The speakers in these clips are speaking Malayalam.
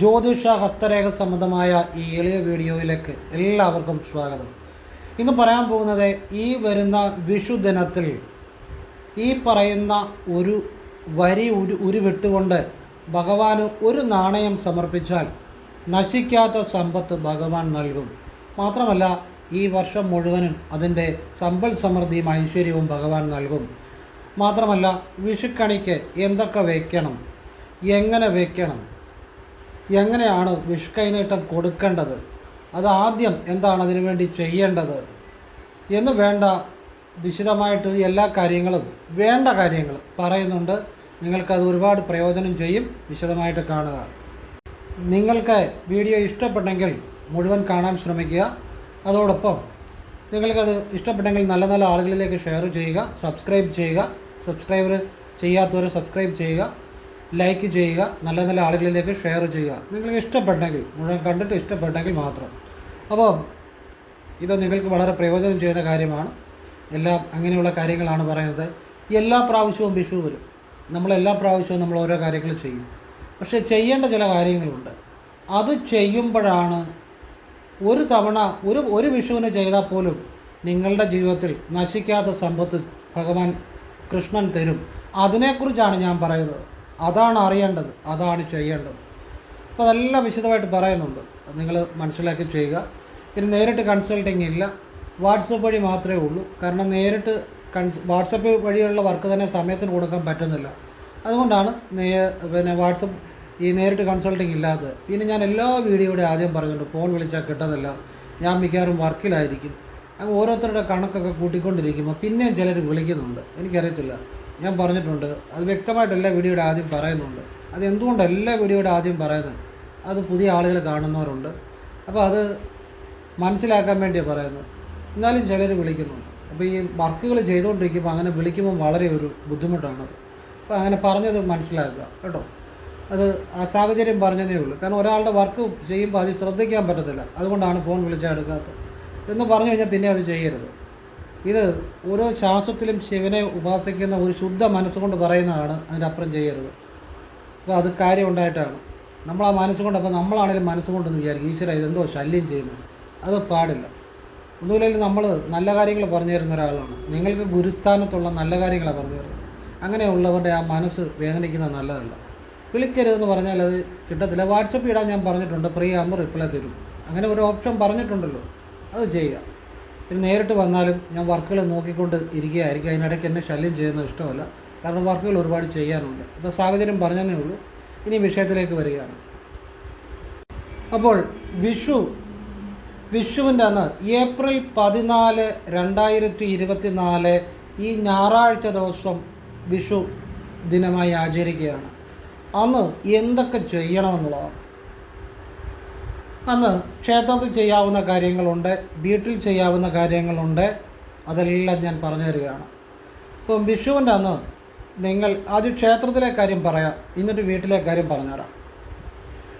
ജ്യോതിഷ ഹസ്തരേഖ സംബന്ധമായ ഈ എളിയ വീഡിയോയിലേക്ക് എല്ലാവർക്കും സ്വാഗതം. ഇന്ന് പറയാൻ പോകുന്നത് ഈ വരുന്ന വിഷു ദിനത്തിൽ ഈ പറയുന്ന ഒരു വരി ഉരു ഉരുവിട്ടുകൊണ്ട് ഭഗവാന് ഒരു നാണയം സമർപ്പിച്ചാൽ നശിക്കാത്ത സമ്പത്ത് ഭഗവാൻ നൽകും. മാത്രമല്ല ഈ വർഷം മുഴുവനും അതിന്റെ സമ്പൽ സമൃദ്ധിയും ഐശ്വര്യവും ഭഗവാൻ നൽകും. മാത്രമല്ല വിഷുക്കണിക്ക് എന്തൊക്കെ വയ്ക്കണം എങ്ങനെ വയ്ക്കണം എങ്ങനെയാണ് വിഷ്കൈനേറ്റം കൊടുക്കേണ്ടത്? അത് ആദ്യം എന്താണ് അതിനു വേണ്ടി ചെയ്യേണ്ടത്? എന്ന് വേണ്ട വിശദമായിട്ട് എല്ലാ കാര്യങ്ങളും വേണ്ട കാര്യങ്ങൾ പറയുന്നുണ്ട്. നിങ്ങൾക്കത് ഒരുപാട് പ്രയോജനം ചെയ്യും. വിശദമായിട്ട് കാണുക. നിങ്ങൾക്ക് വീഡിയോ ഇഷ്ടപ്പെട്ടെങ്കിൽ മുഴുവൻ കാണാൻ ശ്രമിക്കുക. അതോടൊപ്പം നിങ്ങൾക്കത് ഇഷ്ടപ്പെട്ടെങ്കിൽ നല്ല നല്ല ആളുകളിലേക്ക് ഷെയർ ചെയ്യുക സബ്സ്ക്രൈബ് ചെയ്യുക. സബ്സ്ക്രൈബർ ചെയ്യാത്തവർ സബ്സ്ക്രൈബ് ചെയ്യുക. ലൈക്ക് ചെയ്യുക നല്ല നല്ല ആളുകളിലേക്ക് ഷെയർ ചെയ്യുക. നിങ്ങൾക്ക് ഇഷ്ടപ്പെട്ടെങ്കിൽ മുഴുവൻ കണ്ടിട്ട് ഇഷ്ടപ്പെട്ടെങ്കിൽ മാത്രം. അപ്പോൾ ഇത് നിങ്ങൾക്ക് വളരെ പ്രയോജനം ചെയ്യുന്ന കാര്യമാണ്. എല്ലാം അങ്ങനെയുള്ള കാര്യങ്ങളാണ് പറയുന്നത്. എല്ലാ പ്രാവശ്യവും വിഷു വരും. നമ്മളെല്ലാ പ്രാവശ്യവും നമ്മൾ ഓരോ കാര്യങ്ങൾ ചെയ്യും. പക്ഷേ ചെയ്യേണ്ട ചില കാര്യങ്ങളുണ്ട്. അത് ചെയ്യുമ്പോഴാണ് ഒരു തവണ ഒരു ഒരു വിഷുവിന് ചെയ്താൽ പോലും നിങ്ങളുടെ ജീവിതത്തിൽ നശിക്കാത്ത സമ്പത്ത് ഭഗവാൻ കൃഷ്ണൻ തരും. അതിനെക്കുറിച്ചാണ് ഞാൻ പറയുന്നത്. അതാണ് അറിയേണ്ടത് അതാണ് ചെയ്യേണ്ടത്. അപ്പോൾ അതെല്ലാം വിശദമായിട്ട് പറയുന്നുണ്ട്. നിങ്ങൾ മനസ്സിലാക്കി ചെയ്യുക. ഇനി നേരിട്ട് കൺസൾട്ടിങ് ഇല്ല. വാട്സപ്പ് വഴി മാത്രമേ ഉള്ളൂ. കാരണം നേരിട്ട് കൺസ് വാട്സപ്പ് വഴിയുള്ള വർക്ക് തന്നെ സമയത്തിന് കൊടുക്കാൻ പറ്റുന്നില്ല. അതുകൊണ്ടാണ് നേ പിന്നെ വാട്സപ്പ് ഈ നേരിട്ട് കൺസൾട്ടിങ് ഇല്ലാത്തത്. പിന്നെ ഞാൻ എല്ലാ വീഡിയോയുടെ ആദ്യം പറഞ്ഞിട്ടുണ്ട് ഫോൺ വിളിച്ചാൽ കിട്ടുന്നില്ല. ഞാൻ മിക്കവാറും വർക്കിലായിരിക്കും. അങ്ങ് ഓരോരുത്തരുടെ കണക്കൊക്കെ കൂട്ടിക്കൊണ്ടിരിക്കുമ്പോൾ പിന്നെയും ചിലർ വിളിക്കുന്നുണ്ട്. എനിക്കറിയത്തില്ല. ഞാൻ പറഞ്ഞിട്ടുണ്ട്. അത് വ്യക്തമായിട്ടല്ല വീഡിയോയുടെ ആദ്യം പറയുന്നുണ്ട്. അത് എന്തുകൊണ്ട് എല്ലാ വീഡിയോയുടെ ആദ്യം പറയുന്നത്? അത് പുതിയ ആളുകൾ കാണുന്നവരുണ്ട്. അപ്പോൾ അത് മനസ്സിലാക്കാൻ വേണ്ടിയാണ് പറയുന്നത്. എന്നാലും ചിലർ വിളിക്കുന്നുണ്ട്. അപ്പോൾ ഈ വർക്കുകൾ ചെയ്തുകൊണ്ടിരിക്കുമ്പോൾ അങ്ങനെ വിളിക്കുമ്പോൾ വളരെ ഒരു ബുദ്ധിമുട്ടാണ്. അപ്പോൾ അങ്ങനെ പറഞ്ഞത് മനസ്സിലാക്കുക കേട്ടോ? അത് ആ സാഹചര്യം പറഞ്ഞതേ ഉള്ളൂ. കാരണം ഒരാളുടെ വർക്ക് ചെയ്യുമ്പോൾ അത് ശ്രദ്ധിക്കാൻ പറ്റത്തില്ല. അതുകൊണ്ടാണ് ഫോൺ വിളിച്ചാൽ എടുക്കാത്തത്. എന്ന് പറഞ്ഞു കഴിഞ്ഞാൽ പിന്നെ അത് ചെയ്യരുത്. ഇത് ഓരോ ശ്വാസത്തിലും ശിവനെ ഉപാസിക്കുന്ന ഒരു ശുദ്ധ മനസ്സുകൊണ്ട് പറയുന്നതാണ് അതിന്റെ അപ്പുറം ചെയ്യരുത്. അപ്പോൾ അത് കാര്യം ഉണ്ടായിട്ടാണ്. നമ്മൾ ആ മനസ്സുകൊണ്ട് അപ്പോൾ നമ്മളാണെങ്കിലും മനസ്സുകൊണ്ടെന്ന് വിചാരിക്കും ഈശ്വര ഇതെന്തോ ശല്യം ചെയ്യുന്നു. അത് പാടില്ല. ഒന്നുമില്ലെങ്കിൽ നമ്മൾ നല്ല കാര്യങ്ങൾ പറഞ്ഞു തരുന്ന ഒരാളാണ്. നിങ്ങൾക്ക് ഗുരുസ്ഥാനത്തുള്ള നല്ല കാര്യങ്ങളാണ് പറഞ്ഞു തരുന്നത്. അങ്ങനെയുള്ളവരുടെ ആ മനസ്സ് വേദനിക്കുന്നത് നല്ലതല്ല. വിളിക്കരുതെന്ന് പറഞ്ഞാൽ അത് കിട്ടത്തില്ല. വാട്സപ്പ് ഇടാൻ ഞാൻ പറഞ്ഞിട്ടുണ്ട്. പ്രിയ ആകുമ്പോൾ റിപ്ലൈ തരും. അങ്ങനെ ഒരു ഓപ്ഷൻ പറഞ്ഞിട്ടുണ്ടല്ലോ. അത് ചെയ്യുക. പിന്നെ നേരിട്ട് വന്നാലും ഞാൻ വർക്കുകൾ നോക്കിക്കൊണ്ട് ഇരിക്കുകയായിരിക്കും. അതിനിടയ്ക്ക് എന്നെ ശല്യം ചെയ്യുന്നത് ഇഷ്ടമല്ല. കാരണം വർക്കുകൾ ഒരുപാട് ചെയ്യാനുണ്ട്. അപ്പോൾ സാഹചര്യം പറഞ്ഞതേ ഉള്ളൂ. ഇനി വിഷയത്തിലേക്ക് വരികയാണ്. അപ്പോൾ വിഷു വിഷുവിന്റെ അന്ന് ഏപ്രിൽ പതിനാല് രണ്ടായിരത്തി ഇരുപത്തി നാല് ഈ ഞായറാഴ്ച ദിവസം വിഷു ദിനമായി ആചരിക്കുകയാണ്. അന്ന് എന്തൊക്കെ ചെയ്യണമെന്നുള്ളതാണ്. അന്ന് ക്ഷേത്രത്തിൽ ചെയ്യാവുന്ന കാര്യങ്ങളുണ്ട് വീട്ടിൽ ചെയ്യാവുന്ന കാര്യങ്ങളുണ്ട്. അതെല്ലാം ഞാൻ പറഞ്ഞു തരികയാണ്. ഇപ്പം വിഷുവിന്റെ അന്ന് നിങ്ങൾ ആദ്യം ക്ഷേത്രത്തിലെ കാര്യം പറയാം എന്നിട്ട് വീട്ടിലെ കാര്യം പറഞ്ഞുതരാം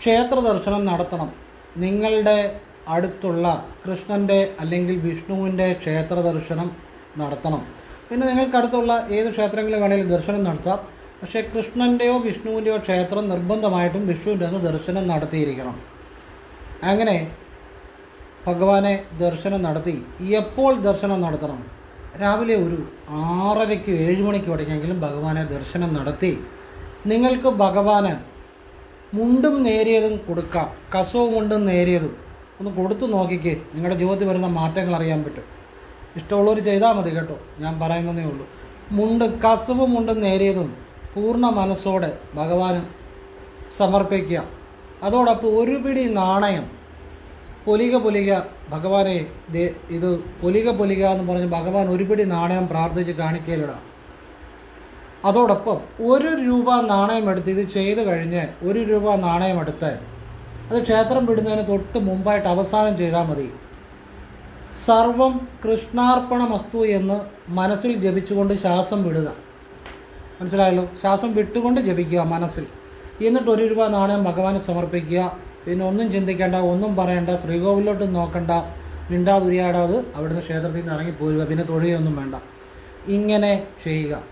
ക്ഷേത്ര ദർശനം നടത്തണം. നിങ്ങളുടെ അടുത്തുള്ള കൃഷ്ണന്റെ അല്ലെങ്കിൽ വിഷ്ണുവിന്റെ ക്ഷേത്ര ദർശനം നടത്തണം. പിന്നെ നിങ്ങൾക്കടുത്തുള്ള ഏത് ക്ഷേത്രങ്ങളിൽ വേണമെങ്കിലും ദർശനം നടത്താം. പക്ഷേ കൃഷ്ണന്റെയോ വിഷ്ണുവിന്റെയോ ക്ഷേത്രം നിർബന്ധമായിട്ടും വിഷ്ണുവിന്റെ ദർശനം നടത്തിയിരിക്കണം. അങ്ങനെ ഭഗവാനെ ദർശനം നടത്തി. എപ്പോൾ ദർശനം നടത്തണം? രാവിലെ ഒരു ആറരയ്ക്ക് ഏഴ് മണിക്ക് വടക്കെങ്കിലും ഭഗവാനെ ദർശനം നടത്തി. നിങ്ങൾക്ക് ഭഗവാന് മുണ്ടും നേരിയതും കൊടുക്കാം. കസവും മുണ്ടും നേരിയതും. ഒന്ന് കൊടുത്തു നോക്കിക്ക്. നിങ്ങളുടെ ജീവിതത്തിൽ വരുന്ന മാറ്റങ്ങൾ അറിയാൻ പറ്റും. ഇഷ്ടമുള്ളവർ ചെയ്താൽ മതി കേട്ടോ. ഞാൻ പറയുന്നതേ ഉള്ളൂ. മുണ്ട് കസവും മുണ്ടും നേരിയതും പൂർണ മനസ്സോടെ ഭഗവാന് സമർപ്പിക്കുക. അതോടൊപ്പം ഒരു പിടി നാണയം. പൊലിക പൊലിക ഭഗവാനെ ഇത് പൊലിക പൊലിക എന്ന് പറഞ്ഞ് ഭഗവാൻ ഒരു പിടി നാണയം പ്രാർത്ഥിച്ച് കാണിക്കലിടാം. അതോടൊപ്പം ഒരു രൂപ നാണയം എടുത്ത് ഇത് ചെയ്ത് കഴിഞ്ഞ് ഒരു രൂപ നാണയം എടുത്ത് അത് ക്ഷേത്രം വിടുന്നതിന് തൊട്ട് മുമ്പായിട്ട് അവസാനം ചെയ്താൽ മതി. സർവം കൃഷ്ണാർപ്പണമസ്തു എന്ന് മനസ്സിൽ ജപിച്ചുകൊണ്ട് ശ്വാസം വിടുക. മനസ്സിലായല്ലോ? ശ്വാസം വിട്ടുകൊണ്ട് ജപിക്കുക മനസ്സിൽ. എന്നിട്ട് ഒരു രൂപ നാണയം ഭഗവാന് സമർപ്പിക്കുക. പിന്നെ ഒന്നും ചിന്തിക്കേണ്ട ഒന്നും പറയണ്ട ശ്രീകോവിലോട്ട് നോക്കണ്ട മിണ്ടാതുരിയാടാത് അവിടുന്ന് ക്ഷേത്രത്തിൽ നിന്ന് ഇറങ്ങി പോരുക. പിന്നെ തൊഴുകയൊന്നും വേണ്ട. ഇങ്ങനെ ചെയ്യുക.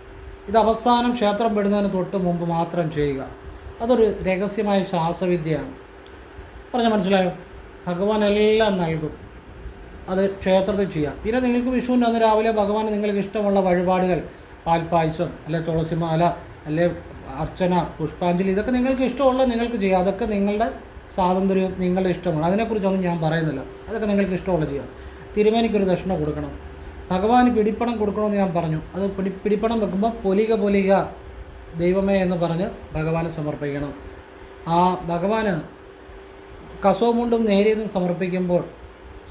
ഇത് അവസാനം ക്ഷേത്രം വിടുന്നതിന് തൊട്ട് മുമ്പ് മാത്രം ചെയ്യുക. അതൊരു രഹസ്യമായ ശ്വാസവിദ്യയാണ്. പറഞ്ഞ മനസ്സിലായോ? ഭഗവാൻ എല്ലാം നൽകും. അത് ക്ഷേത്രത്തിൽ ചെയ്യാം. പിന്നെ നിങ്ങൾക്ക് വിഷുവിന്റെ അന്ന് രാവിലെ ഭഗവാൻ നിങ്ങൾക്ക് ഇഷ്ടമുള്ള വഴിപാടുകൾ. പാൽപ്പായസം അല്ലെ തുളസിമാല അല്ലെ അർച്ചന പുഷ്പാഞ്ജലി ഇതൊക്കെ നിങ്ങൾക്ക് ഇഷ്ടമുള്ള നിങ്ങൾക്ക് ചെയ്യാം. അതൊക്കെ നിങ്ങളുടെ സ്വാതന്ത്ര്യവും നിങ്ങളുടെ ഇഷ്ടമാണ്. അതിനെക്കുറിച്ചൊന്നും ഞാൻ പറയുന്നില്ല. അതൊക്കെ നിങ്ങൾക്ക് ഇഷ്ടമുള്ള ചെയ്യാം. തിരുമേനിക്കൊരു ദക്ഷിണ കൊടുക്കണം. ഭഗവാന് പിടിപ്പണം കൊടുക്കണമെന്ന് ഞാൻ പറഞ്ഞു. അത് പിടി പിടിപ്പണം വെക്കുമ്പോൾ പൊലിക പൊലിക ദൈവമേ എന്ന് പറഞ്ഞ് ഭഗവാന് സമർപ്പിക്കണം. ആ ഭഗവാന് കസവുമുണ്ടും നേരിയതും സമർപ്പിക്കുമ്പോൾ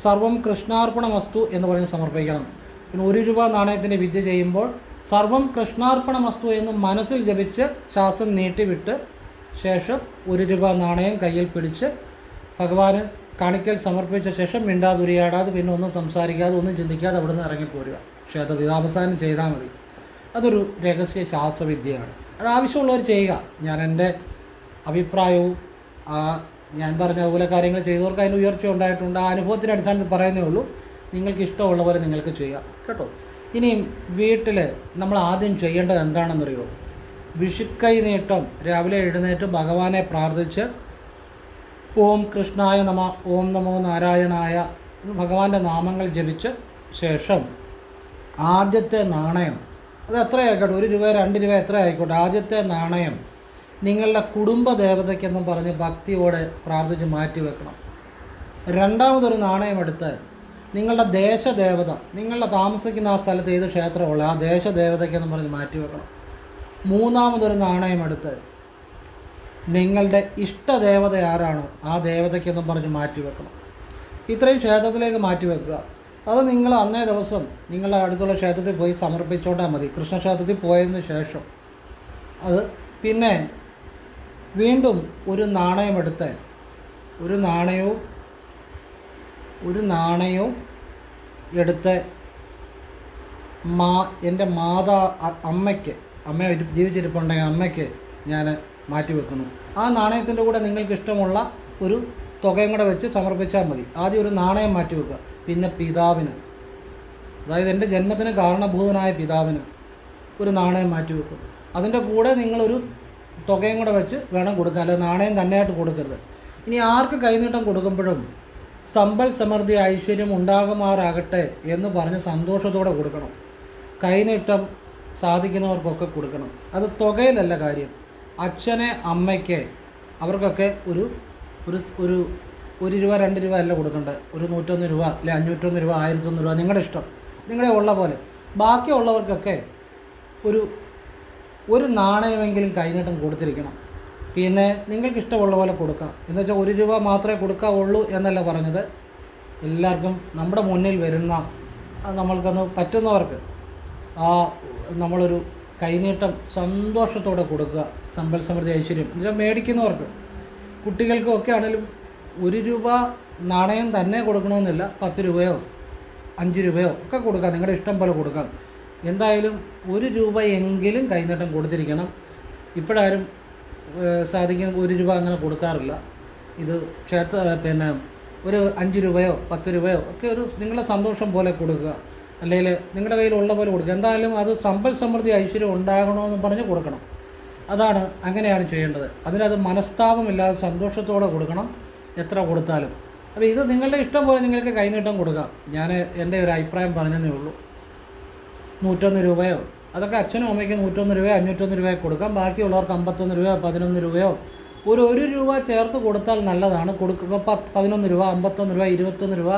സർവം കൃഷ്ണാർപ്പണ വസ്തു എന്ന് പറഞ്ഞ് സമർപ്പിക്കണം. പിന്നെ ഒരു രൂപ നാണയത്തിന്റെ വിദ്യ ചെയ്യുമ്പോൾ സർവം കൃഷ്ണാർപ്പണ വസ്തു എന്ന് മനസ്സിൽ ജപിച്ച് ശ്വാസം നീട്ടിവിട്ട് ശേഷം ഒരു രൂപ നാണയം കയ്യിൽ പിടിച്ച് ഭഗവാന് കാണിക്കൽ സമർപ്പിച്ച ശേഷം മിണ്ടാതുരിയാടാതെ പിന്നെ ഒന്നും സംസാരിക്കാതെ ഒന്നും ചിന്തിക്കാതെ അവിടുന്ന് ഇറങ്ങിപ്പോരുക. ക്ഷേത്രത്തിൽ അവസാനം ചെയ്താൽ മതി. അതൊരു രഹസ്യ ശാസ്ത്രവിദ്യയാണ് അത് ആവശ്യമുള്ളവർ ചെയ്യുക. ഞാൻ എന്റെ അഭിപ്രായവും ഞാൻ പറഞ്ഞ അതുപോലെ കാര്യങ്ങൾ ചെയ്തവർക്ക് അതിന് ഉയർച്ച ഉണ്ടായിട്ടുണ്ട്. ആ അനുഭവത്തിന്റെ അടിസ്ഥാനത്തിൽ പറയുന്നേ ഉള്ളൂ. നിങ്ങൾക്ക് ഇഷ്ടമുള്ള പോലെ നിങ്ങൾക്ക് ചെയ്യാം. കേട്ടോ? ഇനിയും വീട്ടിൽ നമ്മൾ ആദ്യം ചെയ്യേണ്ടത് എന്താണെന്നറിയോ? വിഷുക്കൈ നീട്ടം രാവിലെ എഴുന്നേറ്റ് ഭഗവാനെ പ്രാർത്ഥിച്ച് ഓം കൃഷ്ണായ നമ ഓം നമോ നാരായണായ ഭഗവാന്റെ നാമങ്ങൾ ജപിച്ച ശേഷം ആദ്യത്തെ നാണയം അത് എത്ര ആയിക്കോട്ടെ ഒരു രൂപ രണ്ട് രൂപ എത്ര ആയിക്കോട്ടെ? ആദ്യത്തെ നാണയം നിങ്ങളുടെ കുടുംബ ദേവതയ്ക്കെന്നും പറഞ്ഞ് ഭക്തിയോടെ പ്രാർത്ഥിച്ച് മാറ്റി വെക്കണം രണ്ടാമതൊരു നാണയം എടുത്ത് നിങ്ങളുടെ ദേശദേവത നിങ്ങളുടെ താമസിക്കുന്ന ആ സ്ഥലത്ത് ഏത് ക്ഷേത്രമുള്ള ആ ദേശദേവതയ്ക്കെന്ന് പറഞ്ഞ് മാറ്റി വെക്കണം. മൂന്നാമതൊരു നാണയം എടുത്ത് നിങ്ങളുടെ ഇഷ്ടദേവത ആരാണോ ആ ദേവതയ്ക്കെന്നും പറഞ്ഞ് മാറ്റി വെക്കണം. ഇത്രയും ക്ഷേത്രത്തിലേക്ക് മാറ്റി വെക്കുക. അത് നിങ്ങൾ അന്നേ ദിവസം നിങ്ങളുടെ അടുത്തുള്ള ക്ഷേത്രത്തിൽ പോയി സമർപ്പിച്ചോണ്ടാൽ മതി. കൃഷ്ണക്ഷേത്രത്തിൽ പോയതിന് ശേഷം. അത് പിന്നെ വീണ്ടും ഒരു നാണയമെടുത്ത് ഒരു നാണയവും ഒരു നാണയവും എടുത്ത് മാ എന്റെ മാതാ അമ്മയ്ക്ക് അമ്മ ജീവിച്ചിരിപ്പുണ്ടെങ്കിൽ അമ്മയ്ക്ക് ഞാൻ മാറ്റി വെക്കുന്നു. ആ നാണയത്തിന്റെ കൂടെ നിങ്ങൾക്ക് ഇഷ്ടമുള്ള ഒരു തുകയും കൂടെ വെച്ച് സമർപ്പിച്ചാൽ മതി. ആദ്യം ഒരു നാണയം മാറ്റി വെക്കുക. പിന്നെ പിതാവിന്. അതായത് എന്റെ ജന്മത്തിന് കാരണഭൂതനായ പിതാവിന് ഒരു നാണയം മാറ്റി വെക്കും. അതിന്റെ കൂടെ നിങ്ങളൊരു തുകയും കൂടെ വെച്ച് വേണം കൊടുക്കാൻ. അല്ലെങ്കിൽ നാണയം തന്നെയായിട്ട് കൊടുക്കരുത്. ഇനി ആർക്ക് കൈനീട്ടം കൊടുക്കുമ്പോഴും സമ്പൽ സമൃദ്ധി ഐശ്വര്യം ഉണ്ടാകുമാറാകട്ടെ എന്ന് പറഞ്ഞ് സന്തോഷത്തോടെ കൊടുക്കണം. കൈനീട്ടം സാധിക്കുന്നവർക്കൊക്കെ കൊടുക്കണം. അത് തുകയിലല്ല കാര്യം. അച്ഛനെ അമ്മയ്ക്ക് അവർക്കൊക്കെ ഒരു ഒരു ഒരു ഒരു രൂപ രണ്ട് രൂപ അല്ല കൊടുക്കേണ്ടത് ഒരു നൂറ്റൊന്ന് രൂപ അല്ലെ അഞ്ഞൂറ്റൊന്ന് രൂപ ആയിരത്തൊന്ന് രൂപ നിങ്ങളുടെ ഇഷ്ടം. നിങ്ങളെ ഉള്ള പോലെ. ബാക്കിയുള്ളവർക്കൊക്കെ ഒരു ഒരു നാണയമെങ്കിലും കൈനീട്ടം കൊടുത്തിരിക്കണം. പിന്നെ നിങ്ങൾക്ക് ഇഷ്ടമുള്ള പോലെ കൊടുക്കാം. എന്ന് വെച്ചാൽ ഒരു രൂപ മാത്രമേ കൊടുക്കാവുള്ളൂ എന്നല്ല പറഞ്ഞത്. എല്ലാവർക്കും നമ്മുടെ മുന്നിൽ വരുന്ന നമ്മൾക്കൊന്ന് പറ്റുന്നവർക്ക് ആ നമ്മളൊരു കൈനീട്ടം സന്തോഷത്തോടെ കൊടുക്കുക. സമ്പൽ സമൃദ്ധി ഐശ്വര്യം. എന്ന് വെച്ചാൽ മേടിക്കുന്നവർക്ക് കുട്ടികൾക്കും ഒക്കെ ആണെങ്കിലും ഒരു രൂപ നാണയം തന്നെ കൊടുക്കണമെന്നില്ല. പത്ത് രൂപയോ അഞ്ച് രൂപയോ ഒക്കെ കൊടുക്കാം. നിങ്ങളുടെ ഇഷ്ടം പോലെ കൊടുക്കാം. എന്തായാലും ഒരു രൂപയെങ്കിലും കൈനീട്ടം കൊടുത്തിരിക്കണം. ഇപ്പോഴാരും ഏഹ്, സാധിക്കുന്ന ഒരു രൂപ അങ്ങനെ കൊടുക്കാറില്ല. ഇത് ക്ഷേത്ര പിന്നെ ഒരു അഞ്ച് രൂപയോ പത്ത് രൂപയോ ഒക്കെ ഒരു നിങ്ങളുടെ സന്തോഷം പോലെ കൊടുക്കുക. അല്ലെങ്കിൽ നിങ്ങളുടെ കയ്യിലുള്ള പോലെ കൊടുക്കുക. എന്തായാലും അത് സമ്പൽ സമൃദ്ധി ഐശ്വര്യം ഉണ്ടാകണമെന്ന് പറഞ്ഞ് കൊടുക്കണം. അതാണ് അങ്ങനെയാണ് ചെയ്യേണ്ടത്. അതിനത് മനസ്താപമില്ലാതെ സന്തോഷത്തോടെ കൊടുക്കണം. എത്ര കൊടുത്താലും. അപ്പോൾ ഇത് നിങ്ങളുടെ ഇഷ്ടം പോലെ നിങ്ങൾക്ക് കൈനീട്ടം കൊടുക്കാം. ഞാൻ എന്റെ ഒരു അഭിപ്രായം പറഞ്ഞതേ ഉള്ളൂ. നൂറ്റൊന്ന് രൂപയോ അതൊക്കെ അച്ഛനും അമ്മയ്ക്കും നൂറ്റൊന്ന് രൂപയോ അഞ്ഞൂറ്റൊന്ന് രൂപയോ കൊടുക്കാം. ബാക്കിയുള്ളവർക്ക് അമ്പത്തൊന്ന് രൂപയോ പതിനൊന്ന് രൂപയോ. ഒരു ഒരു രൂപ ചേർത്ത് കൊടുത്താൽ നല്ലതാണ്. കൊടുക്കുക പത്ത് പതിനൊന്ന് രൂപ അമ്പത്തൊന്ന് രൂപ ഇരുപത്തൊന്ന് രൂപ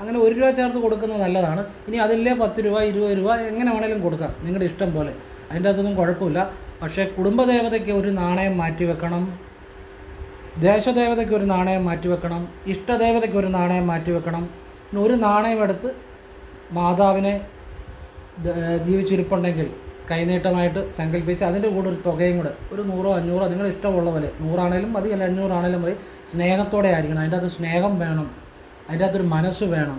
അങ്ങനെ ഒരു രൂപ ചേർത്ത് കൊടുക്കുന്നത് നല്ലതാണ്. ഇനി അതില്ലേ പത്ത് രൂപ ഇരുപത് രൂപ എങ്ങനെ വേണേലും കൊടുക്കാം. നിങ്ങളുടെ ഇഷ്ടം പോലെ. അതിന്റെ അകത്തൊന്നും കുഴപ്പമില്ല. പക്ഷേ കുടുംബദേവതയ്ക്ക് ഒരു നാണയം മാറ്റി വെക്കണം. ദേശദേവതയ്ക്ക് ഒരു നാണയം മാറ്റി വെക്കണം. ഇഷ്ടദേവതയ്ക്ക് ഒരു നാണയം മാറ്റി വെക്കണം. ഒരു നാണയം എടുത്ത് മാതാവിനെ ജീവിച്ചിരിപ്പുണ്ടെങ്കിൽ കൈനീട്ടമായിട്ട് സങ്കല്പിച്ച് അതിന്റെ കൂടെ ഒരു തുകയും കൂടെ ഒരു നൂറോ അഞ്ഞൂറോ നിങ്ങളുടെ ഇഷ്ടമുള്ള പോലെ നൂറാണേലും മതി അല്ല അഞ്ഞൂറാണേലും മതി സ്നേഹത്തോടെ ആയിരിക്കണം. അതിന്റെ അകത്ത് സ്നേഹം വേണം അതിന്റെ അകത്തൊരു മനസ്സ് വേണം.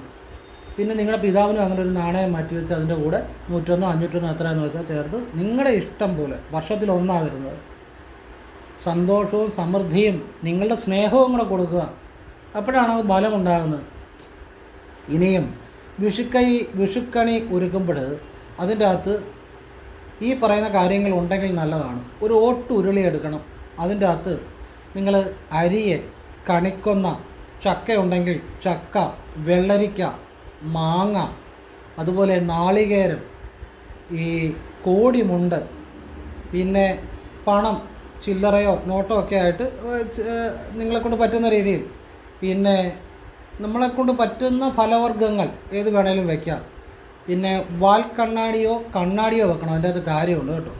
പിന്നെ നിങ്ങളുടെ പിതാവിനും അങ്ങനെ ഒരു നാണയം മാറ്റി വെച്ച് അതിന്റെ കൂടെ നൂറ്റൊന്നോ അഞ്ഞൂറ്റൊന്നോ എത്രയെന്ന് വെച്ചാൽ ചേർത്ത് നിങ്ങളുടെ ഇഷ്ടം പോലെ വർഷത്തിൽ ഒന്നാണ് വരുന്നത് സന്തോഷവും സമൃദ്ധിയും നിങ്ങളുടെ സ്നേഹവും കൂടെ കൊടുക്കുക. അപ്പോഴാണ് അത് ബലമുണ്ടാകുന്നത്. ഇനിയും വിഷുക്കൈ വിഷുക്കണി ഒരുക്കുമ്പോൾ അതിന്റെ അകത്ത് ഈ പറയുന്ന കാര്യങ്ങൾ ഉണ്ടെങ്കിൽ നല്ലതാണ്. ഒരു ഓട്ട് ഉരുളി എടുക്കണം. അതിന്റെ അകത്ത് നിങ്ങൾ അരിയെ കണിക്കൊന്ന ചക്ക ഉണ്ടെങ്കിൽ ചക്ക വെള്ളരിക്ക മാങ്ങ അതുപോലെ നാളികേരം ഈ കോടിമുണ്ട് പിന്നെ പണം ചില്ലറയോ നോട്ടോ ഒക്കെ ആയിട്ട് നിങ്ങളെ കൊണ്ട് പറ്റുന്ന രീതിയിൽ. പിന്നെ നമ്മളെ കൊണ്ട് പറ്റുന്ന ഫലവർഗങ്ങൾ ഏത് വേണേലും വയ്ക്കാം പിന്നെ വാൽ കണ്ണാടിയോ കണ്ണാടിയോ വെക്കണം അതിന്റെ അകത്ത് കാര്യമുണ്ട് കേട്ടോ.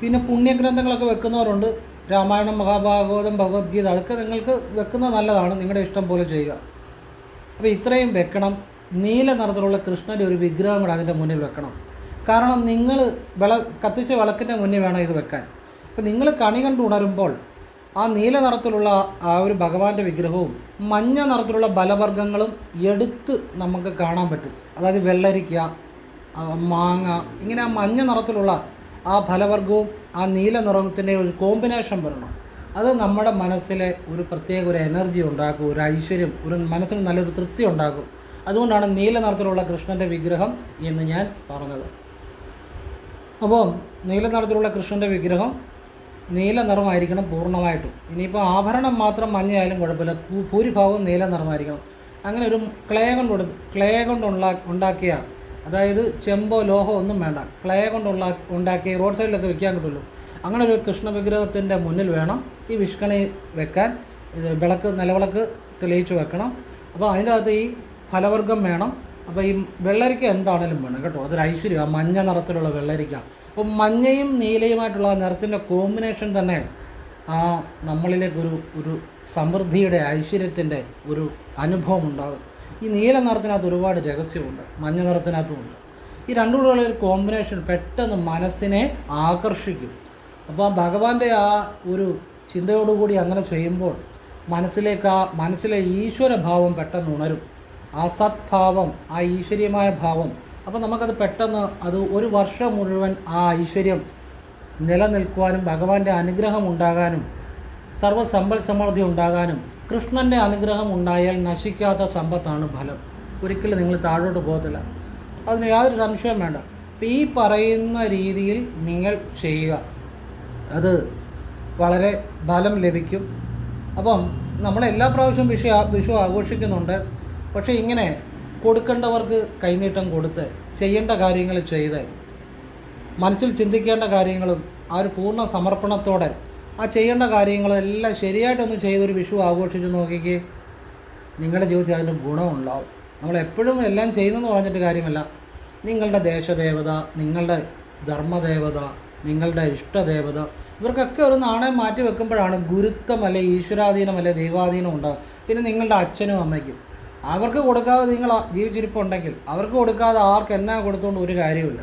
പിന്നെ പുണ്യഗ്രന്ഥങ്ങളൊക്കെ വെക്കുന്നവരുണ്ട്. രാമായണം മഹാഭാഗവതം ഭഗവത്ഗീത അതൊക്കെ നിങ്ങൾക്ക് വെക്കുന്നത് നല്ലതാണ് നിങ്ങളുടെ ഇഷ്ടം പോലെ ചെയ്യുക. അപ്പോൾ ഇത്രയും വെക്കണം. നീല നിറത്തിലുള്ള കൃഷ്ണന്റെ ഒരു വിഗ്രഹം കൂടെ അതിന്റെ മുന്നിൽ വെക്കണം. കാരണം നിങ്ങൾ വിള കത്തിച്ച വിളക്കിന്റെ മുന്നിൽ വേണം ഇത് വെക്കാൻ. അപ്പോൾ നിങ്ങൾ കണി കണ്ട് ഉണരുമ്പോൾ ആ നീല നിറത്തിലുള്ള ആ ഒരു ഭഗവാന്റെ വിഗ്രഹവും മഞ്ഞ നിറത്തിലുള്ള ബലവർഗങ്ങളും എടുത്ത് നമുക്ക് കാണാൻ പറ്റും. അതായത് വെള്ളരിക്ക മാങ്ങ ഇങ്ങനെ ആ മഞ്ഞ നിറത്തിലുള്ള ആ ഫലവർഗവും ആ നീല നിറത്തിന്റെ ഒരു കോമ്പിനേഷൻ വരണം. അത് നമ്മുടെ മനസ്സിലെ ഒരു പ്രത്യേക ഒരു എനർജി ഉണ്ടാക്കും ഒരു ഐശ്വര്യം ഒരു മനസ്സിന് നല്ലൊരു തൃപ്തി ഉണ്ടാക്കും. അതുകൊണ്ടാണ് നീല നിറത്തിലുള്ള കൃഷ്ണന്റെ വിഗ്രഹം എന്ന് ഞാൻ പറഞ്ഞത്. അപ്പോൾ നീല നിറത്തിലുള്ള കൃഷ്ണന്റെ വിഗ്രഹം നീല നിറമായിരിക്കണം പൂർണമായിട്ടും. ഇനിയിപ്പോൾ ആഭരണം മാത്രം മഞ്ഞയായാലും കുഴപ്പമില്ല. ഭൂരിഭാഗവും നീല നിറമായിരിക്കണം അങ്ങനെ ഒരു ക്ലേ കൊണ്ട് ക്ലേ കൊണ്ട് ഉണ്ടാക്കിയ അതായത് ചെമ്പോ ലോഹോ ഒന്നും വേണ്ട. ക്ലേ കൊണ്ട് ഉണ്ടാക്കിയ റോഡ് സൈഡിലൊക്കെ വെക്കാൻ കിട്ടുമല്ലോ. അങ്ങനെ ഒരു കൃഷ്ണ വിഗ്രഹത്തിന്റെ മുന്നിൽ വേണം ഈ വിഷ്കണി വെക്കാൻ. വിളക്ക് നിലവിളക്ക് തെളിയിച്ച് വെക്കണം. അപ്പോൾ അതിന്റെ അകത്ത് ഈ ഫലവർഗം വേണം. അപ്പോൾ ഈ വെള്ളരിക്ക എന്താണേലും വേണം കേട്ടോ. അതൊരു ഐശ്വര്യം ആ മഞ്ഞ നിറത്തിലുള്ള വെള്ളരിക്ക. അപ്പോൾ മഞ്ഞയും നീലയുമായിട്ടുള്ള ആ നിറത്തിന്റെ കോമ്പിനേഷൻ തന്നെ ആ നമ്മളിലേക്ക് ഒരു ഒരു സമൃദ്ധിയുടെ ഐശ്വര്യത്തിന്റെ ഒരു അനുഭവം ഉണ്ടാകും. ഈ നീല നിറത്തിനകത്ത് ഒരുപാട് രഹസ്യമുണ്ട് മഞ്ഞ നിറത്തിനകത്തുമുണ്ട് ഈ രണ്ടു കൂടെയുള്ള ഒരു കോമ്പിനേഷൻ പെട്ടെന്ന് മനസ്സിനെ ആകർഷിക്കും. അപ്പോൾ ആ ഭഗവാന്റെ ആ ഒരു ചിന്തയോടുകൂടി അങ്ങനെ ചെയ്യുമ്പോൾ മനസ്സിലേക്ക് ആ മനസ്സിലെ ഈശ്വരഭാവം പെട്ടെന്ന് ഉണരും. ആ സത്ഭാവം ആ ഈശ്വര്യമായ ഭാവം. അപ്പോൾ നമുക്കത് പെട്ടെന്ന് അത് ഒരു വർഷം മുഴുവൻ ആ ഐശ്വര്യം നിലനിൽക്കുവാനും ഭഗവാന്റെ അനുഗ്രഹം ഉണ്ടാകാനും സർവസമ്പൽ സമൃദ്ധി ഉണ്ടാകാനും കൃഷ്ണന്റെ അനുഗ്രഹം ഉണ്ടായാൽ നശിക്കാത്ത സമ്പത്താണ് ഫലം. ഒരിക്കലും നിങ്ങൾ താഴോട്ട് പോകത്തില്ല. അതിന് യാതൊരു സംശയവും വേണ്ട. അപ്പോൾ ഈ പറയുന്ന രീതിയിൽ നിങ്ങൾ ചെയ്യുക. അത് വളരെ ഫലം ലഭിക്കും. അപ്പം നമ്മളെല്ലാ പ്രാവശ്യവും വിഷു വിഷു ആഘോഷിക്കുന്നുണ്ട്. പക്ഷേ ഇങ്ങനെ കൊടുക്കേണ്ടവർക്ക് കൈനീട്ടം കൊടുത്ത് ചെയ്യേണ്ട കാര്യങ്ങൾ ചെയ്ത് മനസ്സിൽ ചിന്തിക്കേണ്ട കാര്യങ്ങളും ആ ഒരു പൂർണ സമർപ്പണത്തോടെ ആ ചെയ്യേണ്ട കാര്യങ്ങളെല്ലാം ശരിയായിട്ടൊന്ന് ചെയ്തൊരു വിഷു ആഘോഷിച്ച് നോക്കിക്ക്. നിങ്ങളുടെ ജീവിതത്തിൽ അതിന്റെ ഗുണമുണ്ടാവും. നമ്മൾ എപ്പോഴും എല്ലാം ചെയ്യുന്നെന്ന് പറഞ്ഞിട്ട് കാര്യമല്ല. നിങ്ങളുടെ ദേശദേവത നിങ്ങളുടെ ധർമ്മദേവത നിങ്ങളുടെ ഇഷ്ടദേവത ഇവർക്കൊക്കെ ഒരു നാണയം മാറ്റി വെക്കുമ്പോഴാണ് ഗുരുത്വം അല്ലെ ഈശ്വരാധീനം അല്ലെ ദൈവാധീനം ഉണ്ടാകും പിന്നെ നിങ്ങളുടെ അച്ഛനും അമ്മയ്ക്കും. അവർക്ക് കൊടുക്കാതെ നിങ്ങൾ ജീവിച്ചിരിപ്പുണ്ടെങ്കിൽ അവർക്ക് കൊടുക്കാതെ ആർക്ക് എന്നാ കൊടുത്തുകൊണ്ട് ഒരു കാര്യമില്ല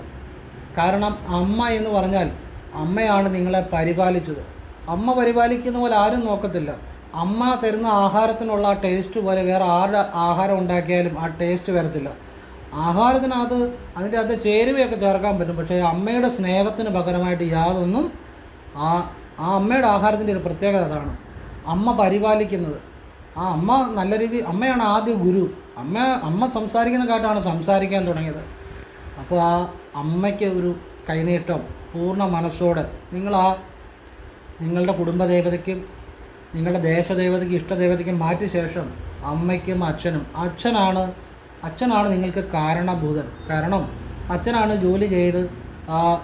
കാരണം അമ്മ എന്ന് പറഞ്ഞാൽ അമ്മയാണ് നിങ്ങളെ പരിപാലിച്ചത്. അമ്മ പരിപാലിക്കുന്ന പോലെ ആരും നോക്കത്തില്ല. അമ്മ തരുന്ന ആഹാരത്തിനുള്ള ആ ടേസ്റ്റ് പോലെ വേറെ ആരുടെ ആഹാരം ഉണ്ടാക്കിയാലും ആ ടേസ്റ്റ് വരത്തില്ല. ആഹാരത്തിനകത്ത് അതിന്റെ അകത്ത് ചേരുവയൊക്കെ ചേർക്കാൻ പറ്റും. പക്ഷേ അമ്മയുടെ സ്നേഹത്തിന് പകരമായിട്ട് യാതൊന്നും ആ ആ അമ്മയുടെ ആഹാരത്തിന്റെ ഒരു പ്രത്യേകത അതാണ്. അമ്മ പരിപാലിക്കുന്നത്. ആ അമ്മ നല്ല രീതി അമ്മയാണ് ആദ്യ ഗുരു. അമ്മ അമ്മ സംസാരിക്കുന്ന കാട്ടാണ് സംസാരിക്കാൻ തുടങ്ങിയത്. അപ്പോൾ ആ അമ്മയ്ക്ക് ഒരു കൈനീട്ടം പൂർണ മനസ്സോടെ നിങ്ങൾ ആ നിങ്ങളുടെ കുടുംബദേവതയ്ക്കും നിങ്ങളുടെ ദേശദേവതയ്ക്കും ഇഷ്ടദേവതയ്ക്കും മാറ്റിയ ശേഷം അമ്മയ്ക്കും അച്ഛനും അച്ഛനാണ് അച്ഛനാണ് നിങ്ങൾക്ക് കാരണഭൂതൻ. കാരണം അച്ഛനാണ് ജോലി ചെയ്ത്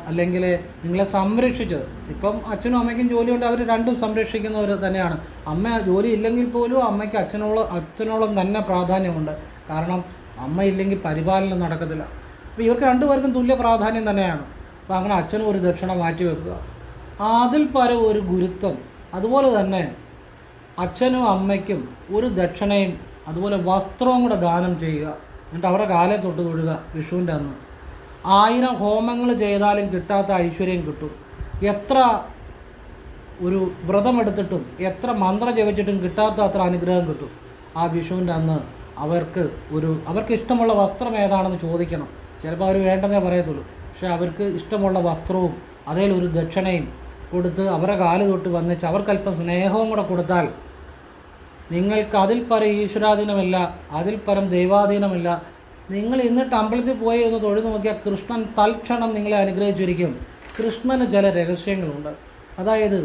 അല്ലെങ്കിൽ നിങ്ങളെ സംരക്ഷിച്ചത്. ഇപ്പം അച്ഛനും അമ്മയ്ക്കും ജോലിയുണ്ട് അവർ രണ്ടും സംരക്ഷിക്കുന്നവർ തന്നെയാണ്. അമ്മ ജോലി ഇല്ലെങ്കിൽ പോലും അമ്മയ്ക്ക് അച്ഛനോളം അച്ഛനോളം തന്നെ പ്രാധാന്യമുണ്ട്. കാരണം അമ്മ ഇല്ലെങ്കിൽ പരിപാലനം നടക്കത്തില്ല. അപ്പോൾ ഇവർക്ക് രണ്ടുപേർക്കും തുല്യ പ്രാധാന്യം തന്നെയാണ്. അപ്പോൾ അങ്ങനെ അച്ഛനും ഒരു ദക്ഷിണ മാറ്റി വെക്കുക. അതിൽ പരം ഒരു ഗുരുത്വം. അതുപോലെ തന്നെ അച്ഛനും അമ്മയ്ക്കും ഒരു ദക്ഷിണയും അതുപോലെ വസ്ത്രവും കൂടെ ദാനം ചെയ്യുക. എന്നിട്ട് അവരുടെ കാലെ തൊട്ട് തൊഴുക വിഷുവിന്റെ അന്ന്. ആയിരം ഹോമങ്ങൾ ചെയ്താലും കിട്ടാത്ത ഐശ്വര്യം കിട്ടും. എത്ര ഒരു വ്രതമെടുത്തിട്ടും എത്ര മന്ത്രം ജപിച്ചിട്ടും കിട്ടാത്ത അത്ര അനുഗ്രഹം കിട്ടും. ആ വിഷുവിന്റെ അന്ന് അവർക്ക് ഒരു അവർക്ക് ഇഷ്ടമുള്ള വസ്ത്രം ഏതാണെന്ന് ചോദിക്കണം. ചിലപ്പോൾ അവർ വേണ്ടെന്നേ പറയത്തുള്ളൂ. പക്ഷേ അവർക്ക് ഇഷ്ടമുള്ള വസ്ത്രവും അതേൽ ഒരു ദക്ഷിണയും കൊടുത്ത് അവരുടെ കാൽ തൊട്ട് വന്നിച്ച് അവർക്കല്പം സ്നേഹവും കൂടെ കൊടുത്താൽ നിങ്ങൾക്ക് അതിൽ പരം ഈശ്വരാധീനമല്ല അതിൽ പരം ദൈവാധീനമില്ല നിങ്ങൾ ഇന്നിട്ട് അമ്പലത്തിൽ പോയി ഒന്ന് തൊഴുതു നോക്കിയാൽ കൃഷ്ണൻ തൽക്ഷണം നിങ്ങളെ അനുഗ്രഹിച്ചിരിക്കും. കൃഷ്ണന് ചില രഹസ്യങ്ങളുണ്ട്. അതായത്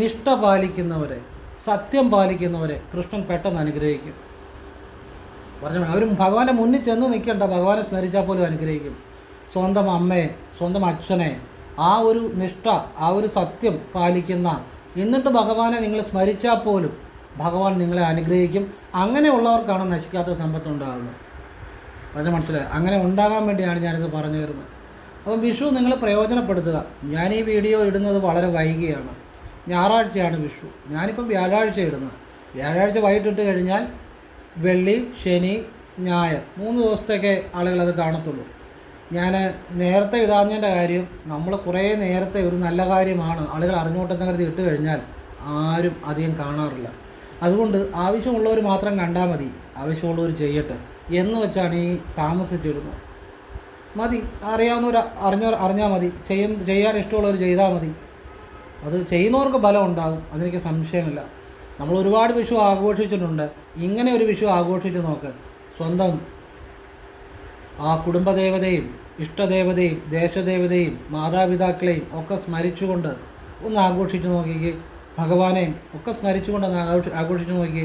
നിഷ്ഠ പാലിക്കുന്നവരെ സത്യം പാലിക്കുന്നവരെ കൃഷ്ണൻ പെട്ടെന്ന് അനുഗ്രഹിക്കും. പറഞ്ഞു അവർ ഭഗവാന്റെ മുന്നിൽ ചെന്ന് നിൽക്കണ്ട ഭഗവാനെ സ്മരിച്ചാൽ പോലും അനുഗ്രഹിക്കും. സ്വന്തം അമ്മയെ സ്വന്തം അച്ഛനെ ആ ഒരു നിഷ്ഠ ആ ഒരു സത്യം പാലിക്കുന്ന എന്നിട്ട് ഭഗവാനെ നിങ്ങൾ സ്മരിച്ചാൽ പോലും ഭഗവാൻ നിങ്ങളെ അനുഗ്രഹിക്കും. അങ്ങനെയുള്ളവർക്കാണ് നശിക്കാത്ത സമ്പത്ത് ഉണ്ടാകുന്നത് പറഞ്ഞ മനസ്സിലായി. അങ്ങനെ ഉണ്ടാകാൻ വേണ്ടിയാണ് ഞാനിത് പറഞ്ഞു തരുന്നത്. അപ്പം വിഷു നിങ്ങൾ പ്രയോജനപ്പെടുത്തുക. ഞാൻ ഈ വീഡിയോ ഇടുന്നത് വളരെ വൈകിയാണ്. ഞായറാഴ്ചയാണ് വിഷു. ഞാനിപ്പം വ്യാഴാഴ്ച ഇടുന്നത്. വ്യാഴാഴ്ച വൈകിട്ടിട്ട് കഴിഞ്ഞാൽ വെള്ളി ശനി ഞായർ മൂന്ന് ദിവസത്തേക്ക് ആളുകൾ അത് കാണത്തുള്ളൂ. ഞാൻ നേരത്തെ ഇടാഞ്ഞതിന്റെ കാര്യം നമ്മൾ കുറേ നേരത്തെ ഒരു നല്ല കാര്യമാണ് ആളുകൾ അറിഞ്ഞോട്ടെന്ന് കരുതി ഇട്ട് കഴിഞ്ഞാൽ ആരും അധികം കാണാറില്ല. അതുകൊണ്ട് ആവശ്യമുള്ളവർ മാത്രം കണ്ടാൽ മതി. ആവശ്യമുള്ളവർ ചെയ്യട്ടെ. എന്ന് വെച്ചാണ് ഈ താമസിച്ചിരുന്നത്. മതി. അറിയാവുന്നവർ അറിഞ്ഞ അറിഞ്ഞാൽ മതി. ചെയ്യുന്ന ചെയ്യാൻ ഇഷ്ടമുള്ളവർ ചെയ്താൽ മതി. അത് ചെയ്യുന്നവർക്ക് ബലം ഉണ്ടാകും. അതെനിക്ക് സംശയമില്ല. നമ്മൾ ഒരുപാട് വിഷു ആഘോഷിച്ചിട്ടുണ്ട്. ഇങ്ങനെ ഒരു വിഷു ആഘോഷിച്ച് നോക്ക്. സ്വന്തം ആ കുടുംബദേവതയും ഇഷ്ടദേവതയും ദേശദേവതയും മാതാപിതാക്കളെയും ഒക്കെ സ്മരിച്ചുകൊണ്ട് ഒന്ന് ആഘോഷിച്ച് നോക്കിക്ക്. ഭഗവാനെയും ഒക്കെ സ്മരിച്ചുകൊണ്ട് ഒന്ന് ആഘോഷി ആഘോഷിച്ച് നോക്കി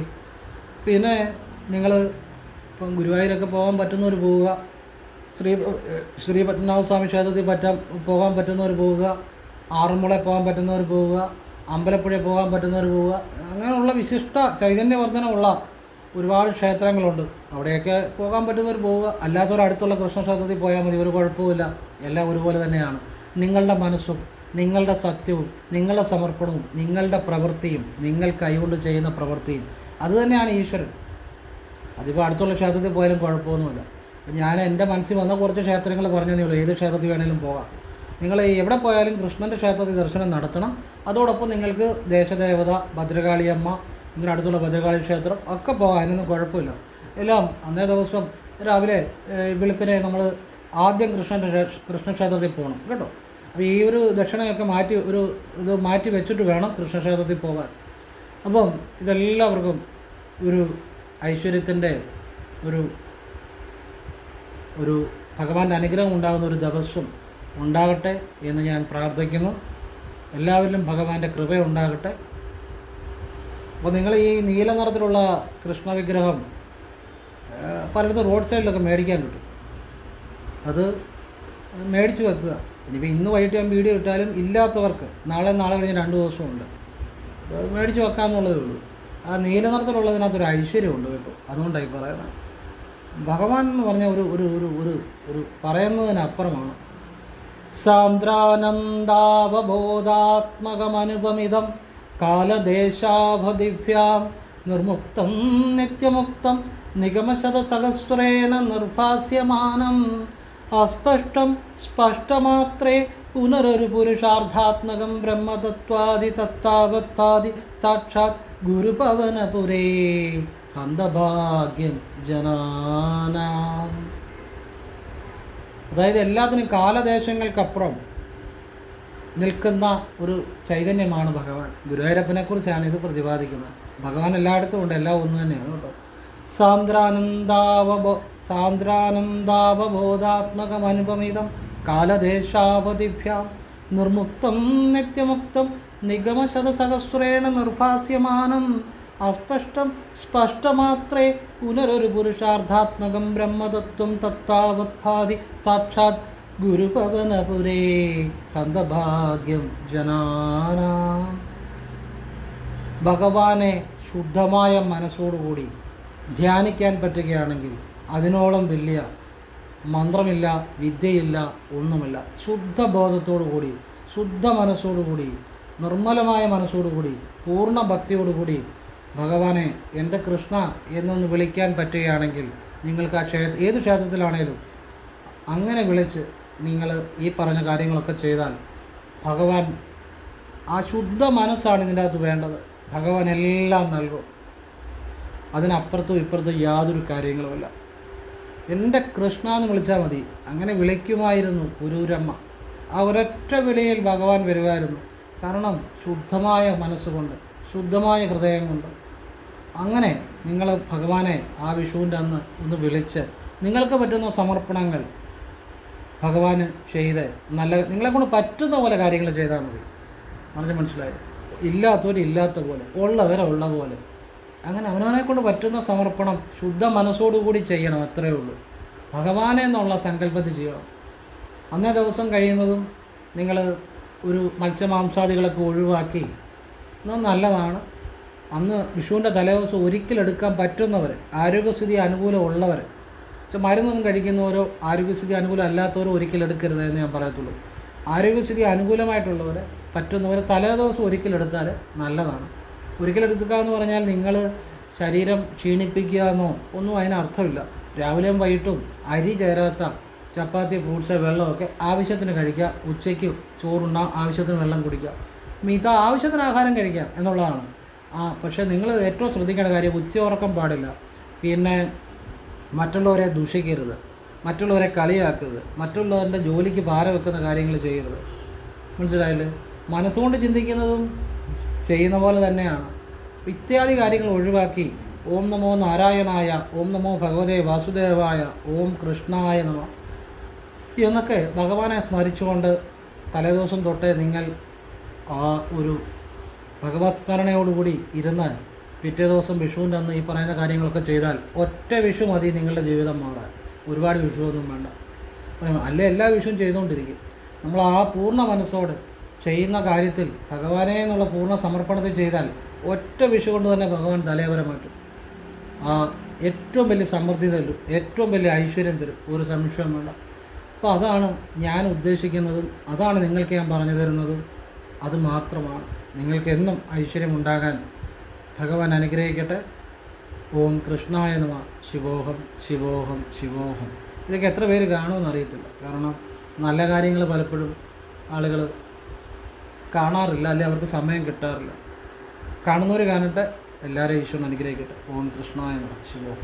പിന്നെ നിങ്ങൾ ഇപ്പം ഗുരുവായൂരൊക്കെ പോകാൻ പറ്റുന്നവർ പോവുക. ശ്രീ ശ്രീ പത്മനാഭ സ്വാമി ക്ഷേത്രത്തിൽ പറ്റാൻ പോകാൻ പറ്റുന്നവർ പോവുക. ആറന്മുള പോകാൻ പറ്റുന്നവർ പോവുക. അമ്പലപ്പുഴ പോകാൻ പറ്റുന്നവർ പോവുക. അങ്ങനെയുള്ള വിശിഷ്ട ചൈതന്യവർദ്ധനമുള്ള ഒരുപാട് ക്ഷേത്രങ്ങളുണ്ട്. അവിടെയൊക്കെ പോകാൻ പറ്റുന്നവർ പോവുക. അല്ലാത്തവർ അടുത്തുള്ള കൃഷ്ണക്ഷേത്രത്തിൽ പോയാൽ മതി. ഒരു കുഴപ്പമില്ല എല്ലാം ഒരുപോലെ തന്നെയാണ്. നിങ്ങളുടെ മനസ്സും നിങ്ങളുടെ സത്യവും നിങ്ങളുടെ സമർപ്പണവും നിങ്ങളുടെ പ്രവൃത്തിയും നിങ്ങൾ കൈകൊണ്ട് ചെയ്യുന്ന പ്രവൃത്തിയും. അതുതന്നെയാണ് ഈശ്വരൻ. അതിപ്പോൾ അടുത്തുള്ള ക്ഷേത്രത്തിൽ പോയാലും കുഴപ്പമൊന്നുമില്ല. ഞാൻ എന്റെ മനസ്സിൽ വന്ന കുറച്ച് ക്ഷേത്രങ്ങൾ പറഞ്ഞതേ ഉള്ളൂ. ഏത് ക്ഷേത്രത്തിൽ വേണേലും പോകാം നിങ്ങൾ എവിടെ പോയാലും കൃഷ്ണന്റെ ക്ഷേത്രത്തിൽ ദർശനം നടത്തണം. അതോടൊപ്പം നിങ്ങൾക്ക് ദേശദേവത ഭദ്രകാളിയമ്മ നിങ്ങളുടെ അടുത്തുള്ള ഭദ്രകാളി ക്ഷേത്രം ഒക്കെ പോകാം അതിനൊന്നും കുഴപ്പമില്ല. എല്ലാം അന്നേ ദിവസം രാവിലെ വെളുപ്പിനെ നമ്മൾ ആദ്യം കൃഷ്ണന്റെ കൃഷ്ണക്ഷേത്രത്തിൽ പോകണം. കേട്ടോ? അപ്പോൾ ഈ ഒരു ദക്ഷിണയൊക്കെ മാറ്റി ഒരു ഇത് മാറ്റി വെച്ചിട്ട് വേണം കൃഷ്ണക്ഷേത്രത്തിൽ പോകാൻ. അപ്പം ഇതെല്ലാവർക്കും ഒരു ഐശ്വര്യത്തിന്റെ ഒരു ഒരു ഭഗവാന്റെ അനുഗ്രഹം ഉണ്ടാകുന്ന ഒരു ദിവസം ഉണ്ടാകട്ടെ എന്ന് ഞാൻ പ്രാർത്ഥിക്കുന്നു. എല്ലാവരിലും ഭഗവാന്റെ കൃപ ഉണ്ടാകട്ടെ. അപ്പോൾ നിങ്ങൾ ഈ നീല നിറത്തിലുള്ള കൃഷ്ണ വിഗ്രഹം പലയിടത്തും റോഡ് സൈഡിലൊക്കെ മേടിക്കാൻ കിട്ടും. അത് മേടിച്ച് വെക്കുക. ഇനിയിപ്പോൾ ഇന്ന് വൈകിട്ട് ഞാൻ വീഡിയോ ഇട്ടാലും ഇല്ലാത്തവർക്ക് നാളെ നാളെ കഴിഞ്ഞ് രണ്ട് ദിവസമുണ്ട്. അത് മേടിച്ച് വെക്കാമെന്നുള്ളതേ ഉള്ളൂ. ആ നീല നിറത്തിലുള്ളതിനകത്തൊരു ഐശ്വര്യമുണ്ട് കേട്ടോ. അതുകൊണ്ടായി പറയുന്നത്. ഭഗവാൻ എന്ന് പറഞ്ഞ ഒരു ഒരു ഒരു ഒരു ഒരു പറയുന്നതിനപ്പുറമാണ്. സാന്ദ്രാനന്ദാവബോധാത്മകമനുപമിതം കാലദേശാഭദിഭ്യാം നിർമുക്തം നിത്യമുക്തം നിഗമശതസഹസ്രേണ നിർഭാസ്യമാനം. അസ്പഷ്ടം സ്പഷ്ടമാത്രേ പുനരൊരു പുരുഷാർത്ഥാത്മകം ബ്രഹ്മതത്വാദി തത്താവത്വാദി സാക്ഷാത് ഗുരുപവനപുരേ അന്ധഭാഗ്യം ജനാനാം. അതായത് എല്ലാത്തിനും കാലദേശങ്ങൾക്കപ്പുറം നിൽക്കുന്ന ഒരു ചൈതന്യമാണ് ഭഗവാൻ. ഗുരുവായൂരപ്പനെ കുറിച്ചാണ് ഇത് പ്രതിപാദിക്കുന്നത്. ഭഗവാൻ എല്ലായിടത്തും ഉണ്ട് എല്ലാം ഒന്ന് തന്നെയാണ് കേട്ടോ. സാന്ദ്രാനന്ദാവബോ സാന്ദ്രാനന്ദാവബോധാത്മകമനുപമിതം കാലദേശാപതിഭ്യാം നിർമുക്തം നിത്യമുക്തം നിഗമശതസഹസ്രേണ നിർഭാസ്യമാനം. അസ്പഷ്ടം സ്പഷ്ടമാത്രേ പുനരൊരു പുരുഷാർത്ഥാത്മകം ബ്രഹ്മതത്വം തത്താവത്ഭാതി സാക്ഷാത് ഗുരുപവനപുരേ കന്ദഭാഗ്യം ജനാന. ഭഗവാനെ ശുദ്ധമായ മനസ്സോടുകൂടി ധ്യാനിക്കാൻ പറ്റുകയാണെങ്കിൽ അതിനോളം വലിയ മന്ത്രമില്ല വിദ്യയില്ല ഒന്നുമില്ല. ശുദ്ധബോധത്തോടു കൂടി ശുദ്ധ മനസ്സോടുകൂടി നിർമ്മലമായ മനസ്സോടുകൂടി പൂർണ ഭക്തിയോടുകൂടി ഭഗവാനെ എന്റെ കൃഷ്ണ എന്നൊന്ന് വിളിക്കാൻ പറ്റുകയാണെങ്കിൽ നിങ്ങൾക്ക് ആ ക്ഷേത്ര ഏത് ക്ഷേത്രത്തിലാണേലും അങ്ങനെ വിളിച്ച് നിങ്ങൾ ഈ പറഞ്ഞ കാര്യങ്ങളൊക്കെ ചെയ്താൽ ഭഗവാൻ ആ ശുദ്ധ മനസ്സാണ് ഇതിന്റെ അകത്ത് വേണ്ടത്. ഭഗവാൻ എല്ലാം നൽകും. അതിനപ്പുറത്തും ഇപ്പുറത്തും യാതൊരു കാര്യങ്ങളുമില്ല. എന്റെ കൃഷ്ണ എന്ന് വിളിച്ചാൽ മതി. അങ്ങനെ വിളിക്കുമായിരുന്നു കുരൂരമ്മ ആ ഒരൊറ്റ വിളിയിൽ ഭഗവാൻ വരുമായിരുന്നു. കാരണം ശുദ്ധമായ മനസ്സുകൊണ്ട് ശുദ്ധമായ ഹൃദയം കൊണ്ട്. അങ്ങനെ നിങ്ങൾ ഭഗവാനെ ആ വിഷുവിന്റെ അന്ന് ഒന്ന് വിളിച്ച് നിങ്ങൾക്ക് പറ്റുന്ന സമർപ്പണങ്ങൾ ഭഗവാന് ചെയ്ത് നല്ല നിങ്ങളെ കൊണ്ട് പറ്റുന്ന പോലെ കാര്യങ്ങൾ ചെയ്താൽ മതി. വളരെ മനസ്സിലായി. ഇല്ലാത്തവർ ഇല്ലാത്ത പോലെ ഉള്ളവരെ ഉള്ള പോലെ. അങ്ങനെ അവനവനെ കൊണ്ട് പറ്റുന്ന സമർപ്പണം ശുദ്ധ മനസ്സോടുകൂടി ചെയ്യണം അത്രയേ ഉള്ളൂ. ഭഗവാനെ എന്നുള്ള സങ്കല്പത്തിൽ ചെയ്യണം. അന്നേ ദിവസം കഴിയുന്നതും നിങ്ങൾ ഒരു മത്സ്യമാംസാദികളൊക്കെ ഒഴിവാക്കി. നല്ലതാണ്. അന്ന് വിഷുവിന്റെ തലേദിവസം ഒരിക്കലെടുക്കാൻ പറ്റുന്നവർ ആരോഗ്യസ്ഥിതി അനുകൂലം ഉള്ളവർ പക്ഷെ മരുന്നൊന്നും കഴിക്കുന്നവരോ ആരോഗ്യസ്ഥിതി അനുകൂലം അല്ലാത്തവരോ ഒരിക്കലെടുക്കരുത് എന്ന് ഞാൻ പറയത്തുള്ളൂ. ആരോഗ്യസ്ഥിതി അനുകൂലമായിട്ടുള്ളവർ പറ്റുന്നവർ തലേദിവസം ഒരിക്കലെടുത്താൽ നല്ലതാണ്. ഒരിക്കലെടുക്കുക എന്ന് പറഞ്ഞാൽ നിങ്ങൾ ശരീരം ക്ഷീണിപ്പിക്കുക എന്നോ ഒന്നും അതിനർത്ഥമില്ല രാവിലെയും വൈകിട്ടും അരി ചേരാത്ത ചപ്പാത്തി ഫ്രൂട്ട്സ് വെള്ളമൊക്കെ ആവശ്യത്തിന് കഴിക്കുക. ഉച്ചയ്ക്ക് ചോറുണ്ണാം ആവശ്യത്തിന് വെള്ളം കുടിക്കുക. മിത ആവശ്യത്തിന് ആഹാരം കഴിക്കാം എന്നുള്ളതാണ്. ആ പക്ഷേ നിങ്ങൾ ഏറ്റവും ശ്രദ്ധിക്കേണ്ട കാര്യം ഉച്ച ഉറക്കം പാടില്ല. പിന്നെ മറ്റുള്ളവരെ ദൂഷിക്കരുത്. മറ്റുള്ളവരെ കളിയാക്കരുത്. മറ്റുള്ളവരുടെ ജോലിക്ക് ഭാരം വെക്കുന്ന കാര്യങ്ങൾ ചെയ്യരുത്. മനസ്സിലായില്ലേ? മനസ്സുകൊണ്ട് ചിന്തിക്കുന്നതും ചെയ്യുന്ന പോലെ തന്നെയാണ്. ഇത്യാദി കാര്യങ്ങൾ ഒഴിവാക്കി ഓം നമോ നാരായണായ ഓം നമോ ഭഗവതേ വാസുദേവായ ഓം കൃഷ്ണായ നമ എന്നൊക്കെ ഭഗവാനെ സ്മരിച്ചുകൊണ്ട് തലേദിവസം തൊട്ടേ നിങ്ങൾ ആ ഒരു ഭഗവത് സ്മരണയോടുകൂടി ഇരുന്ന് പിറ്റേ ദിവസം വിഷുവിന്റെ അന്ന് ഈ പറയുന്ന കാര്യങ്ങളൊക്കെ ചെയ്താൽ ഒറ്റ വിഷു മതി നിങ്ങളുടെ ജീവിതം മാറാൻ. ഒരുപാട് വിഷുവൊന്നും വേണ്ട. അല്ല? എല്ലാ വിഷുവും ചെയ്തുകൊണ്ടിരിക്കും. നമ്മൾ ആ പൂർണ മനസ്സോട് ചെയ്യുന്ന കാര്യത്തിൽ ഭഗവാനെ എന്നുള്ള പൂർണ സമർപ്പണത്തിൽ ചെയ്താൽ ഒറ്റ വിഷു കൊണ്ട് തന്നെ ഭഗവാൻ ആ ഏറ്റവും വലിയ സമൃദ്ധി തരും ഏറ്റവും വലിയ ഐശ്വര്യം തരും ഒരു സംശയം വേണ്ട. അപ്പോൾ അതാണ് ഞാൻ ഉദ്ദേശിക്കുന്നതും അതാണ് നിങ്ങൾക്ക് ഞാൻ പറഞ്ഞു തരുന്നതും. അത് മാത്രമാണ്. നിങ്ങൾക്ക് എന്നും ഐശ്വര്യം ഉണ്ടാകാൻ ഭഗവാൻ അനുഗ്രഹിക്കട്ടെ. ഓം കൃഷ്ണായ നമ ശിവോഹം ശിവോഹം ശിവോഹം. ഇതൊക്കെ എത്ര പേര് കാണുമെന്ന് അറിയത്തില്ല. കാരണം നല്ല കാര്യങ്ങൾ പലപ്പോഴും ആളുകൾ കാണാറില്ല അല്ലെ അവർക്ക് സമയം കിട്ടാറില്ല. കാണുന്നവർ കാണട്ടെ എല്ലാവരെയും ഈശ്വരൻ അനുഗ്രഹിക്കട്ടെ. ഓം കൃഷ്ണായ ശിവോ.